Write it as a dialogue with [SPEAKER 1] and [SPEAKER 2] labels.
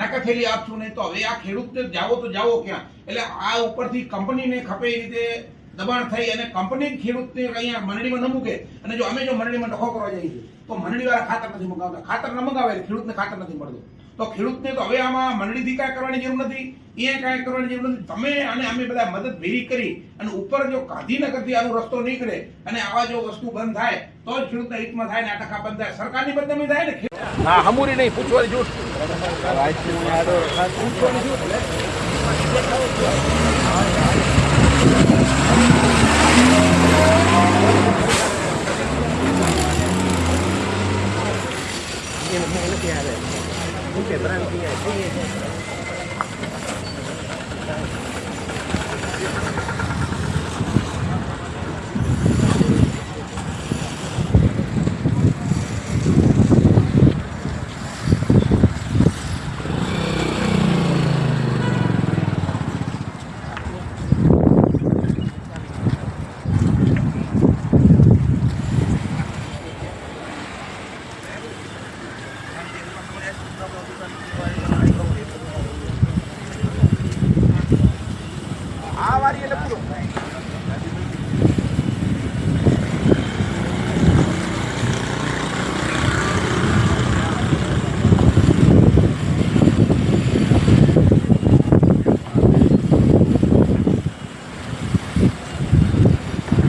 [SPEAKER 1] નાકા થેલી આપશું નહીં તો હવે આ ખેડૂતને જાવો તો જાવો ક્યાં? એટલે આ ઉપરથી કંપનીને ખપે એ રીતે દબાણ થઈ અને કંપની ખેડૂતને અહીંયા મંડળીમાં ન મૂકે. અને જો અમે જો મંડળીમાં નખો કરવા જઈએ તો મંડળીવાળા ખાતર નથી મંગાવતા. ખાતર ન મંગાવે ખેડૂતને ખાતર નથી મળતું. તો ખેડૂતને તો હવે આમાં મંડળીથી કાંઈ કરવાની જરૂર નથી. એ કાંઈ કરવાની જરૂર નથી. તમે અને અમે બધા મદદ ભેગી કરી અને ઉપર જો ગાંધીનગરથી આનો રસ્તો નીકળે અને આવા જો વસ્તુ બંધ થાય, તો જ ખેડૂતના હિતમાં થાય ને આ ટકા બંધ થાય. સરકારની બદનામી થાય ને?
[SPEAKER 2] હા હમુરી નહીં, પૂછવાની જૂઠ પૂછવાની જૂઠ એટલે ఆ వారి ఎల్లప్పుడు